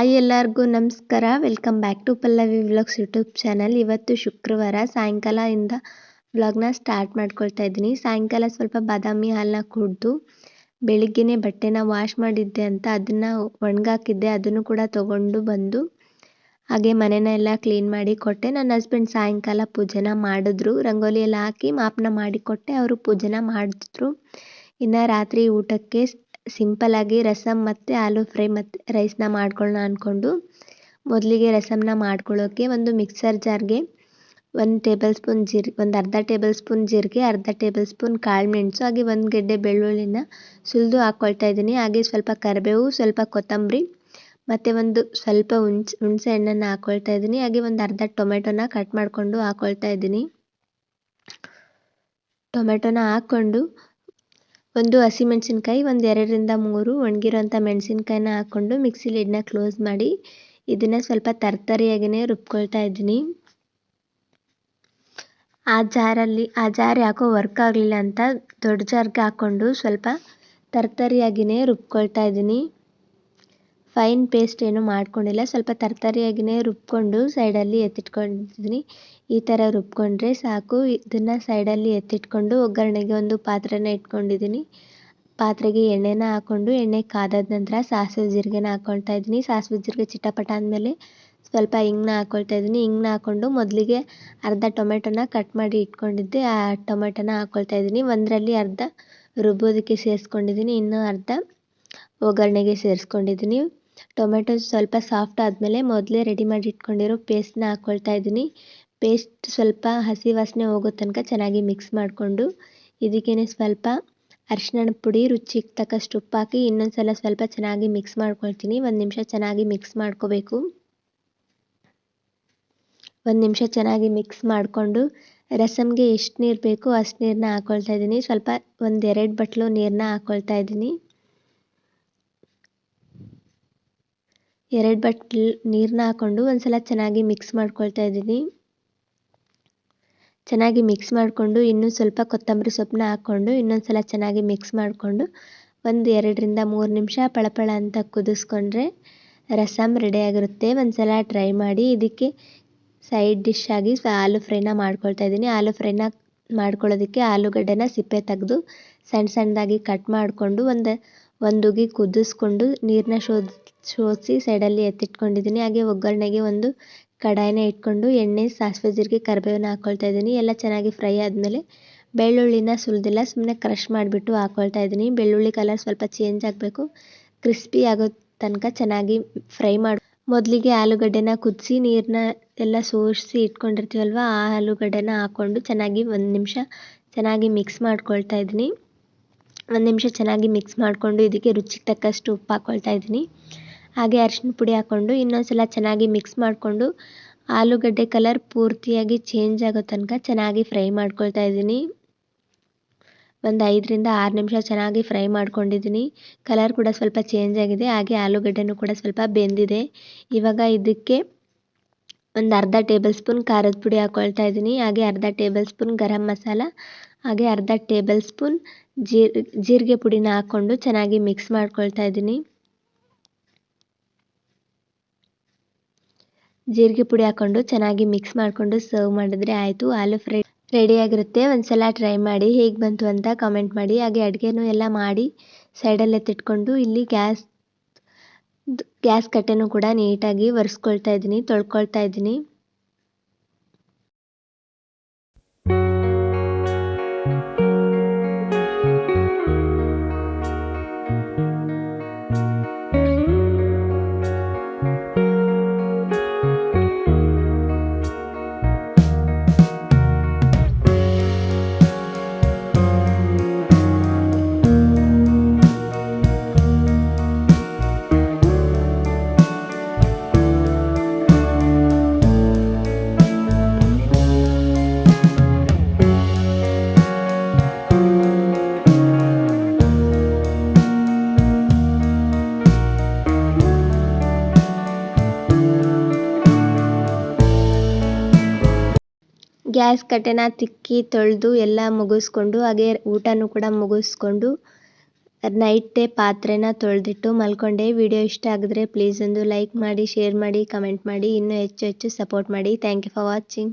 Hi ಎಲ್ಲರಿಗೂ ನಮಸ್ಕಾರ. Welcome back to Pallavi vlogs YouTube channel ಇವತ್ತು ಶುಕ್ರವಾರ ಸಾಯಂಕಾಲದಿಂದ ವ್ಲಾಗ್ನ ಸ್ಟಾರ್ಟ್ ಮಾಡ್ಕೊಳ್ತಾ ಇದ್ದೀನಿ. ಸಾಯಂಕಾಲ ಸ್ವಲ್ಪ ಬಾದಾಮಿ ಹಾಲನ್ನ ಕುಡಿದು ಬೆಳಿಗ್ಗೆನೇ ಬಟ್ಟೆನ ವಾಶ್ ಮಾಡಿದ್ದೆ ಅಂತ ಅದನ್ನು ಒಣಗಾಕಿದ್ದೆ. ಅದನ್ನು ಕೂಡ ತಗೊಂಡು ಬಂದು ಹಾಗೆ ಮನೆನ ಎಲ್ಲ ಕ್ಲೀನ್ ಮಾಡಿ ಕೊಟ್ಟೆ. ನನ್ನ ಹಸ್ಬೆಂಡ್ ಸಾಯಂಕಾಲ ಪೂಜೆನ ಮಾಡಿದ್ರು. ರಂಗೋಲಿ ಎಲ್ಲ ಹಾಕಿ ಮಾಪನ ಮಾಡಿಕೊಟ್ಟೆ ಅವರು ಪೂಜೆನ ಮಾಡಿದ್ರು. ಇನ್ನು ರಾತ್ರಿ ಊಟಕ್ಕೆ ಸಿಂಪಲ್ ಆಗಿ ರಸಮ್ ಮತ್ತು ಆಲೂ ಫ್ರೈ ಮತ್ತು ರೈಸ್ನ ಮಾಡ್ಕೊಳ್ಳೋಣ ಅಂದ್ಕೊಂಡು ಮೊದಲಿಗೆ ರಸಮ್ನ ಮಾಡ್ಕೊಳ್ಳೋಕ್ಕೆ ಒಂದು ಮಿಕ್ಸರ್ ಜಾರ್ಗೆ ಒಂದು ಟೇಬಲ್ ಸ್ಪೂನ್ ಜೀರ್, ಒಂದು ಅರ್ಧ ಟೇಬಲ್ ಸ್ಪೂನ್ ಜೀರಿಗೆ, ಅರ್ಧ ಟೇಬಲ್ ಸ್ಪೂನ್ ಕಾಳುಮೆಣಸು ಹಾಗೆ ಒಂದು ಗೆಡ್ಡೆ ಬೆಳ್ಳುಳ್ಳಿನ ಸುಲಿದು ಹಾಕ್ಕೊಳ್ತಾ ಇದ್ದೀನಿ. ಹಾಗೆ ಸ್ವಲ್ಪ ಕರಿಬೇವು, ಸ್ವಲ್ಪ ಕೊತ್ತಂಬರಿ, ಮತ್ತು ಒಂದು ಸ್ವಲ್ಪ ಹುಣ್ಸೆ ಹುಣಸೆ ಹಣ್ಣನ್ನು ಹಾಕ್ಕೊಳ್ತಾ ಇದ್ದೀನಿ. ಹಾಗೆ ಒಂದು ಅರ್ಧ ಟೊಮೆಟೊನ ಕಟ್ ಮಾಡಿಕೊಂಡು ಹಾಕ್ಕೊಳ್ತಾ ಇದ್ದೀನಿ. ಟೊಮೆಟೊನ ಹಾಕ್ಕೊಂಡು ಒಂದು ಹಸಿಮೆಣಸಿನ್ಕಾಯಿ ಒಂದು ಎರಡರಿಂದ ಮೂರು ಒಣಗಿರೋಂಥ ಮೆಣಸಿನ್ಕಾಯಿನ ಹಾಕ್ಕೊಂಡು ಮಿಕ್ಸಿ ಲಿಡ್ನ ಕ್ಲೋಸ್ ಮಾಡಿ ಇದನ್ನು ಸ್ವಲ್ಪ ತರ್ತರಿಯಾಗಿಯೇ ರುಬ್ಕೊಳ್ತಾ ಇದ್ದೀನಿ. ಆ ಜಾರಲ್ಲಿ, ಆ ಜಾರ್ ಯಾಕೋ ವರ್ಕ್ ಆಗಲಿಲ್ಲ ಅಂತ ದೊಡ್ಡ ಜಾರ್ಗೆ ಹಾಕ್ಕೊಂಡು ಸ್ವಲ್ಪ ತರ್ತರಿಯಾಗಿಯೇ ರುಬ್ಕೊಳ್ತಾ ಇದ್ದೀನಿ. ಫೈನ್ ಪೇಸ್ಟ್ ಏನು ಮಾಡ್ಕೊಂಡಿಲ್ಲ. ಸ್ವಲ್ಪ ತರ್ತರಿಯಾಗಿಯೇ ರುಬ್ಕೊಂಡು ಸೈಡಲ್ಲಿ ಎತ್ತಿಟ್ಕೊಂಡಿದ್ದೀನಿ ಈ ಥರ ರುಬ್ಕೊಂಡ್ರೆ ಸಾಕು. ಇದನ್ನು ಸೈಡಲ್ಲಿ ಎತ್ತಿಟ್ಕೊಂಡು ಒಗ್ಗರಣೆಗೆ ಒಂದು ಪಾತ್ರೆನ ಇಟ್ಕೊಂಡಿದ್ದೀನಿ ಪಾತ್ರೆಗೆ ಎಣ್ಣೆನ ಹಾಕ್ಕೊಂಡು ಎಣ್ಣೆ ಕಾದಾದ ನಂತರ ಸಾಸಿವೆ ಜೀರಿಗೆನ ಹಾಕ್ಕೊಳ್ತಾ ಇದ್ದೀನಿ. ಸಾಸಿವೆ ಜೀರಿಗೆ ಚಿಟಪಟ ಆದಮೇಲೆ ಸ್ವಲ್ಪ ಹಿಂಗ್ನ ಹಾಕ್ಕೊಳ್ತಾ ಇದ್ದೀನಿ. ಹಿಂಗ್ನ ಹಾಕ್ಕೊಂಡು ಮೊದಲಿಗೆ ಅರ್ಧ ಟೊಮೆಟೊನ ಕಟ್ ಮಾಡಿ ಇಟ್ಕೊಂಡಿದ್ದೆ. ಆ ಟೊಮೆಟೊನ ಹಾಕ್ಕೊಳ್ತಾ ಇದ್ದೀನಿ. ಒಂದರಲ್ಲಿ ಅರ್ಧ ರುಬ್ಬೋದಕ್ಕೆ ಸೇರಿಸ್ಕೊಂಡಿದ್ದೀನಿ ಇನ್ನೂ ಅರ್ಧ ಒಗ್ಗರಣೆಗೆ ಸೇರಿಸ್ಕೊಂಡಿದ್ದೀನಿ ಟೊಮೆಟೊ ಸ್ವಲ್ಪ ಸಾಫ್ಟ್ ಆದಮೇಲೆ ಮೊದಲೇ ರೆಡಿ ಮಾಡಿ ಇಟ್ಕೊಂಡಿರೋ ಪೇಸ್ಟ್ನ ಹಾಕ್ಕೊಳ್ತಾ ಇದ್ದೀನಿ. ಪೇಸ್ಟ್ ಸ್ವಲ್ಪ ಹಸಿ ವಾಸನೆ ಹೋಗೋ ತನಕ ಚೆನ್ನಾಗಿ ಮಿಕ್ಸ್ ಮಾಡಿಕೊಂಡು ಇದಕ್ಕೇ ಸ್ವಲ್ಪ ಅರಿಶಿಣ ಪುಡಿ, ರುಚಿಗೆ ತಕ್ಕಷ್ಟು ಉಪ್ಪು ಹಾಕಿ ಇನ್ನೊಂದು ಸಲ ಸ್ವಲ್ಪ ಚೆನ್ನಾಗಿ ಮಿಕ್ಸ್ ಮಾಡ್ಕೊಳ್ತೀನಿ. ಒಂದು ನಿಮಿಷ ಚೆನ್ನಾಗಿ ಮಿಕ್ಸ್ ಮಾಡ್ಕೋಬೇಕು. ಒಂದು ನಿಮಿಷ ಚೆನ್ನಾಗಿ ಮಿಕ್ಸ್ ಮಾಡಿಕೊಂಡು ರಸಮ್ಗೆ ಎಷ್ಟು ನೀರು ಬೇಕೋ ಅಷ್ಟು ನೀರನ್ನ ಹಾಕ್ಕೊಳ್ತಾ ಇದ್ದೀನಿ. ಸ್ವಲ್ಪ ಒಂದೆರಡು ಬಟ್ಲು ನೀರನ್ನ ಹಾಕ್ಕೊಳ್ತಾ ಇದ್ದೀನಿ. ಎರಡು ಬಟ್ಲ್ ನೀರನ್ನ ಹಾಕ್ಕೊಂಡು ಒಂದು ಸಲ ಚೆನ್ನಾಗಿ ಮಿಕ್ಸ್ ಮಾಡ್ಕೊಳ್ತಾ ಇದ್ದೀನಿ. ಚೆನ್ನಾಗಿ ಮಿಕ್ಸ್ ಮಾಡಿಕೊಂಡು ಇನ್ನೂ ಸ್ವಲ್ಪ ಕೊತ್ತಂಬರಿ ಸೊಪ್ಪನ್ನ ಹಾಕ್ಕೊಂಡು ಇನ್ನೊಂದು ಸಲ ಚೆನ್ನಾಗಿ ಮಿಕ್ಸ್ ಮಾಡಿಕೊಂಡು ಒಂದು ಎರಡರಿಂದ ಮೂರು ನಿಮಿಷ ಪಳಪಳ ಅಂತ ಕುದಿಸ್ಕೊಂಡ್ರೆ ರಸಮ್ ರೆಡಿಯಾಗಿರುತ್ತೆ ಒಂದು ಸಲ ಟ್ರೈ ಮಾಡಿ ಇದಕ್ಕೆ ಸೈಡ್ ಡಿಶ್ ಆಗಿ ಆಲೂ ಫ್ರೈನ ಮಾಡ್ಕೊಳ್ತಾ ಇದ್ದೀನಿ. ಆಲೂ ಫ್ರೈನ ಮಾಡ್ಕೊಳ್ಳೋದಕ್ಕೆ ಆಲೂಗಡ್ಡೆನ ಸಿಪ್ಪೆ ತೆಗೆದು ಸಣ್ಣ ಸಣ್ಣದಾಗಿ ಕಟ್ ಮಾಡಿಕೊಂಡು ಒಂದು ಒಂದು ಉಗಿ ಕುದಿಸ್ಕೊಂಡು ನೀರನ್ನ ಶೋಧಿ ಸೋಸಿ ಸೈಡಲ್ಲಿ ಎತ್ತಿಟ್ಕೊಂಡಿದ್ದೀನಿ ಹಾಗೆ ಒಗ್ಗರಣೆಗೆ ಒಂದು ಕಡಾಯಿನ ಇಟ್ಕೊಂಡು ಎಣ್ಣೆ, ಸಾಸಿವೆ, ಜೀರಿಗೆ, ಕರಿಬೇವನ್ನ ಹಾಕ್ಕೊಳ್ತಾ ಇದ್ದೀನಿ. ಎಲ್ಲ ಚೆನ್ನಾಗಿ ಫ್ರೈ ಆದಮೇಲೆ ಬೆಳ್ಳುಳ್ಳಿನ ಸುಲಿದಿಲ್ಲ ಸುಮ್ಮನೆ ಕ್ರಷ್ ಮಾಡಿಬಿಟ್ಟು ಹಾಕ್ಕೊಳ್ತಾ ಇದ್ದೀನಿ. ಬೆಳ್ಳುಳ್ಳಿ ಕಲರ್ ಸ್ವಲ್ಪ ಚೇಂಜ್ ಆಗಬೇಕು. ಕ್ರಿಸ್ಪಿ ಆಗೋ ತನಕ ಚೆನ್ನಾಗಿ ಫ್ರೈ ಮಾಡಿ. ಮೊದಲಿಗೆ ಆಲೂಗಡ್ಡೆನ ಕುದಿಸಿ ನೀರನ್ನ ಎಲ್ಲ ಸೋಸಿ ಇಟ್ಕೊಂಡಿರ್ತೀವಲ್ವ, ಆ ಆಲೂಗಡ್ಡೆನ ಹಾಕ್ಕೊಂಡು ಚೆನ್ನಾಗಿ ಒಂದು ನಿಮಿಷ ಚೆನ್ನಾಗಿ ಮಿಕ್ಸ್ ಮಾಡ್ಕೊಳ್ತಾ ಇದ್ದೀನಿ. ಒಂದು ನಿಮಿಷ ಚೆನ್ನಾಗಿ ಮಿಕ್ಸ್ ಮಾಡಿಕೊಂಡು ಇದಕ್ಕೆ ರುಚಿಗೆ ತಕ್ಕಷ್ಟು ಉಪ್ಪು ಹಾಕ್ಕೊಳ್ತಾ ಇದ್ದೀನಿ. ಹಾಗೆ ಅರಿಶಿನ ಪುಡಿ ಹಾಕ್ಕೊಂಡು ಇನ್ನೊಂದು ಸಲ ಚೆನ್ನಾಗಿ ಮಿಕ್ಸ್ ಮಾಡಿಕೊಂಡು ಆಲೂಗಡ್ಡೆ ಕಲರ್ ಪೂರ್ತಿಯಾಗಿ ಚೇಂಜ್ ಆಗೋ ತನಕ ಚೆನ್ನಾಗಿ ಫ್ರೈ ಮಾಡ್ಕೊಳ್ತಾ ಇದ್ದೀನಿ. ಒಂದು ಐದರಿಂದ ಆರು ನಿಮಿಷ ಚೆನ್ನಾಗಿ ಫ್ರೈ ಮಾಡ್ಕೊಂಡಿದ್ದೀನಿ. ಕಲರ್ ಕೂಡ ಸ್ವಲ್ಪ ಚೇಂಜ್ ಆಗಿದೆ, ಹಾಗೆ ಆಲೂಗಡ್ಡೆನೂ ಕೂಡ ಸ್ವಲ್ಪ ಬೆಂದಿದೆ. ಇವಾಗ ಇದಕ್ಕೆ ಒಂದು ಅರ್ಧ ಟೇಬಲ್ ಸ್ಪೂನ್ ಖಾರದ ಪುಡಿ ಹಾಕ್ಕೊಳ್ತಾ ಇದ್ದೀನಿ, ಹಾಗೆ ಅರ್ಧ ಟೇಬಲ್ ಸ್ಪೂನ್ ಗರಂ ಮಸಾಲ, ಹಾಗೆ ಅರ್ಧ ಟೇಬಲ್ ಸ್ಪೂನ್ ಜೀರಿಗೆ ಪುಡಿನ ಹಾಕ್ಕೊಂಡು ಚೆನ್ನಾಗಿ ಮಿಕ್ಸ್ ಮಾಡ್ಕೊಳ್ತಾ ಇದ್ದೀನಿ. ಜೀರಿಗೆ ಪುಡಿ ಹಾಕೊಂಡು ಚೆನ್ನಾಗಿ ಮಿಕ್ಸ್ ಮಾಡಿಕೊಂಡು ಸರ್ವ್ ಮಾಡಿದ್ರೆ ಆಯಿತು. ಆಲೂ ಫ್ರೈ ರೆಡಿ ಆಗಿರುತ್ತೆ. ಒಂದ್ಸಲ ಟ್ರೈ ಮಾಡಿ ಹೇಗೆ ಬಂತು ಅಂತ ಕಮೆಂಟ್ ಮಾಡಿ. ಹಾಗೆ ಅಡುಗೆನೂ ಎಲ್ಲ ಮಾಡಿ ಸೈಡಲ್ಲಿ ಎತ್ತಿಟ್ಕೊಂಡು ಇಲ್ಲಿ ಗ್ಯಾಸ್ ಗ್ಯಾಸ್ ಕಟ್ಟೆನೂ ಕೂಡ ನೀಟಾಗಿ ಒರೆಸ್ಕೊಳ್ತಾ ಇದ್ದೀನಿ, ತೊಳ್ಕೊಳ್ತಾ ಇದ್ದೀನಿ. ಗ್ಯಾಸ್ ಕಟ್ಟೆನ ತಿಕ್ಕಿ ತೊಳೆದು ಎಲ್ಲ ಮುಗಿಸ್ಕೊಂಡು, ಹಾಗೆ ಊಟನೂ ಕೂಡ ಮುಗಿಸ್ಕೊಂಡು, ನೈಟೇ ಪಾತ್ರೆನ ತೊಳೆದಿಟ್ಟು ಮಲ್ಕೊಂಡೆ. ವಿಡಿಯೋ ಇಷ್ಟ ಆಗಿದ್ರೆ ಪ್ಲೀಸ್ ಒಂದು ಲೈಕ್ ಮಾಡಿ ಶೇರ್ ಮಾಡಿ ಕಮೆಂಟ್ ಮಾಡಿ. ಇನ್ನೂ ಹೆಚ್ಚು ಹೆಚ್ಚು ಸಪೋರ್ಟ್ ಮಾಡಿ. Thank you for watching